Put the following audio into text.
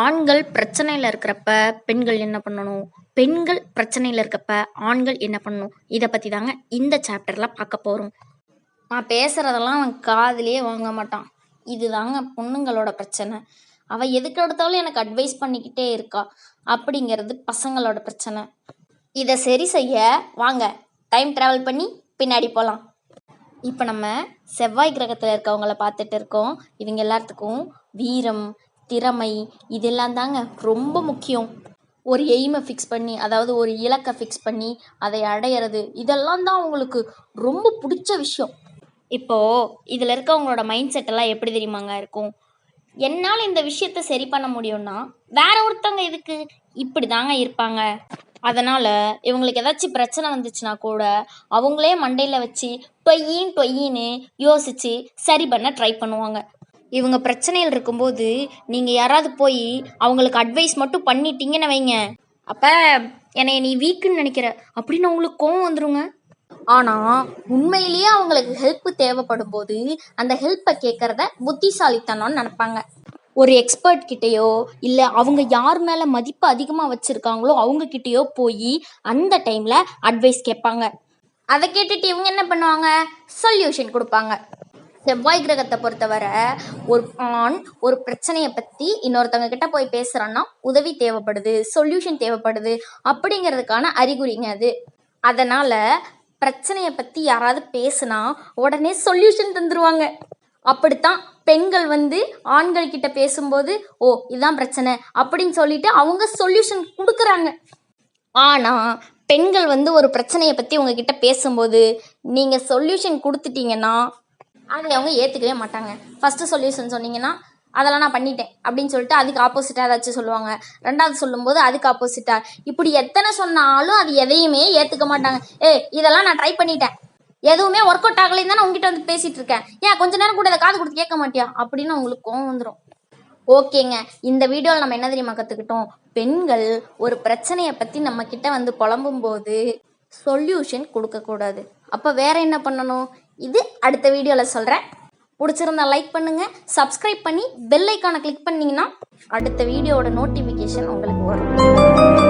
ஆண்கள் பிரச்சனையில் இருக்கிறப்ப பெண்கள் என்ன பண்ணணும்? பெண்கள் பிரச்சனையில் இருக்கப்ப ஆண்கள் என்ன பண்ணணும்? இதை பற்றி தாங்க இந்த சாப்டரில் பார்க்க போகிறோம் நான் பேசுகிறதெல்லாம் அவன் காதுலயே வாங்க மாட்டான். இதுதாங்க பொண்ணுங்களோட பிரச்சனை. அவள் எதுக்கு எடுத்தாலும் எனக்கு அட்வைஸ் பண்ணிக்கிட்டே இருக்கா. அப்படிங்கிறது பசங்களோட பிரச்சனை. இதை சரி செய்ய வாங்க டைம் ட்ராவல் பண்ணி பின்னாடி போகலாம் இப்போ நம்ம செவ்வாய் கிரகத்தில் இருக்கவங்கள பார்த்துட்டு இருக்கோம். இவங்க எல்லாத்துக்கும் வீரம், திறமை இதெல்லாம் தாங்க ரொம்ப முக்கியம். ஒரு எய்மை ஃபிக்ஸ் பண்ணி அதாவது ஒரு இலக்கை ஃபிக்ஸ் பண்ணி அதை அடையிறது இதெல்லாம் தான் அவங்களுக்கு ரொம்ப பிடிச்ச விஷயம். இப்போ இதில் இருக்கவங்களோட மைண்ட் செட்டெல்லாம் எப்படி தெரியுமாங்க இருக்கும்? என்னால் இந்த விஷயத்த சரி பண்ண முடியும்னா வேற ஒருத்தவங்க எதுக்கு? இப்படிதாங்க இருப்பாங்க. அதனால் இவங்களுக்கு ஏதாச்சும் பிரச்சனை வந்துச்சுன்னா கூட அவங்களே மண்டையில் வச்சு பொய்யின் பொய்யின்னு யோசித்து சரி பண்ண ட்ரை பண்ணுவாங்க. இவங்க பிரச்சனையில் இருக்கும்போது நீங்கள் யாராவது போய் அவங்களுக்கு அட்வைஸ் மட்டும் பண்ணிட்டீங்கன்னு வைங்க, அப்போ என்னைய நீ வீக்குன்னு நினைக்கிற அப்படின்னு அவங்களுக்கு கோவம் வந்துருங்க. ஆனால் உண்மையிலேயே அவங்களுக்கு ஹெல்ப் தேவைப்படும் போது அந்த ஹெல்ப்பை கேட்குறத புத்திசாலித்தனம்னு நினைப்பாங்க. ஒரு எக்ஸ்பர்ட் கிட்டேயோ இல்லை அவங்க யார் மேலே மதிப்பு அதிகமாக வச்சுருக்காங்களோ அவங்க போய் அந்த டைமில் அட்வைஸ் கேட்பாங்க. அதை கேட்டுட்டு இவங்க என்ன பண்ணுவாங்க? சொல்யூஷன் கொடுப்பாங்க. செவ்வாய் கிரகத்தை பொறுத்தவரை ஒரு ஆண் ஒரு பிரச்சனையை பற்றி இன்னொருத்தவங்க கிட்ட போய் பேசுகிறான்னா உதவி தேவைப்படுது, சொல்யூஷன் தேவைப்படுது அப்படிங்கிறதுக்கான அறிகுறிங்க அது. அதனால் பிரச்சனையை பற்றி யாராவது பேசுனா உடனே சொல்யூஷன் தந்துடுவாங்க அப்படித்தான் பெண்கள் வந்து ஆண்கள் கிட்ட பேசும்போது ஓ இதான் பிரச்சனை அப்படின்னு சொல்லிட்டு அவங்க சொல்யூஷன் கொடுக்குறாங்க. ஆனால் பெண்கள் வந்து ஒரு பிரச்சனையை பற்றி உங்ககிட்ட பேசும்போது நீங்கள் சொல்யூஷன் கொடுத்துட்டீங்கன்னா அதை அவங்க ஏற்றுக்கவே மாட்டாங்க. ஃபஸ்ட்டு சொல்யூஷன் சொன்னீங்கன்னா அதெல்லாம் நான் பண்ணிட்டேன் அப்படின்னு சொல்லிட்டு அதுக்கு ஆப்போசிட்டாக ஏதாச்சும் சொல்லுவாங்க. ரெண்டாவது சொல்லும்போது அதுக்கு ஆப்போசிட்டாக இப்படி எத்தனை சொன்னாலும் அது எதையுமே ஏற்றுக்க மாட்டாங்க. ஏ இதெல்லாம் நான் ட்ரை பண்ணிட்டேன். எதுவுமே ஒர்க் அவுட் ஆகலைன்னு தான் நான் உங்ககிட்ட வந்து பேசிகிட்டு இருக்கேன். ஏன் கொஞ்ச நேரம் கூட அதை காது கொடுத்து கேட்க மாட்டியா? அப்படின்னு உங்களுக்கு கோவம் வந்துடும் ஓகேங்க இந்த வீடியோவில் நம்ம என்ன தெரியுமா கற்றுக்கிட்டோம்? பெண்கள் ஒரு பிரச்சனையை பற்றி நம்ம வந்து வந்து புலம்பும்போது சொல்யூஷன் கொடுக்கக்கூடாது. அப்போ வேற என்ன பண்ணணும்? இது அடுத்த வீடியோவில் சொல்கிறேன். பிடிச்சிருந்தா லைக் பண்ணுங்கள் சப்ஸ்கிரைப் பண்ணி பெல் ஐக்கானை கிளிக் பண்ணிங்கன்னா அடுத்த வீடியோவோட நோட்டிஃபிகேஷன் உங்களுக்கு வரும்.